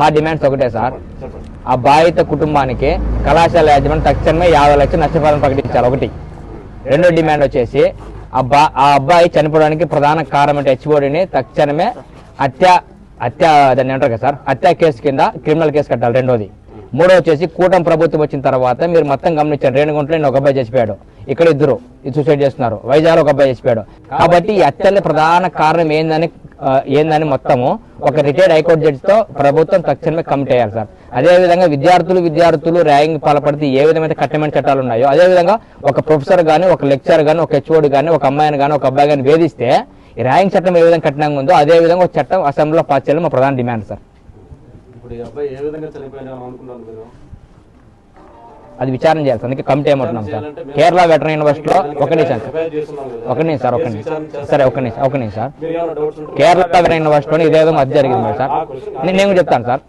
మా డిమాండ్స్ ఒకటే సార్. ఆ బాధిత కుటుంబానికి కళాశాల యాజమాన్యం తక్షణమే యాభై లక్షల నష్టపరిహారం ప్రకటించాలి. ఒకటి. రెండో డిమాండ్ వచ్చేసి ఆ బా ఆ అబ్బాయి చనిపోవడానికి ప్రధాన కారణం అంటే హెచ్ఓడిని తక్షణమే హత్య హత్య దాన్ని అంటారు కదా సార్. హత్య కేసు కింద క్రిమినల్ కేసు కట్టాలి రెండోది. మూడో వచ్చేసి కూటమి ప్రభుత్వం వచ్చిన తర్వాత మీరు మొత్తం గమనించారు రేణుగుంటలో నేను ఒక అబ్బాయి చచ్చిపోయాడు. ఇక్కడ ఇద్దరు. ఇది సూసైడ్ చేస్తున్నారు. వైజాగ్ ఒక అబ్బాయి చచ్చిపోయాడు. కాబట్టి ఈ హత్యల ప్రధాన కారణం ఏందని ఏందని మొత్తము ఒక రిటైర్డ్ హైకోర్టు జడ్జితో ప్రభుత్వం తక్షణమే కమిట్ అయ్యాలి సార్. అదే విధంగా విద్యార్థులు విద్యార్థులు ర్యాంక్ పాల్పడితే ఏ విధమైన కఠినమైన చట్టాలు ఉన్నాయో అదే విధంగా ఒక ప్రొఫెసర్ గానీ ఒక లెక్చర్ గానీ ఒక హెచ్ఓడి గానీ ఒక అమ్మాయిని గానీ ఒక అబ్బాయి గానీ వేధిస్తే ర్యాంక్ చట్టం ఏ విధంగా కఠినంగా ఉందో అదే విధంగా ఒక చట్టం అసెంబ్లీలో పాస్ చేయాలి మా ప్రధాన డిమాండ్ సార్. ఇప్పుడు ఈ అబ్బాయి ఏ విధంగా అది విచారణ చేయాలి సార్ అందుకే కమిటీ ఏమంటున్నాం సార్. కేరళ వెటరీ యూనివర్సిటీలో ఒక నిమిషం. ఒక నిమిషం సార్ ఒక నిమిషం. సరే ఒక నిమిషం ఒక నిమిషం సార్. కేరళ వెటరీ యూనివర్సిటీలో ఇదే విధంగా అది జరిగింది సార్. నేను చెప్తాను సార్.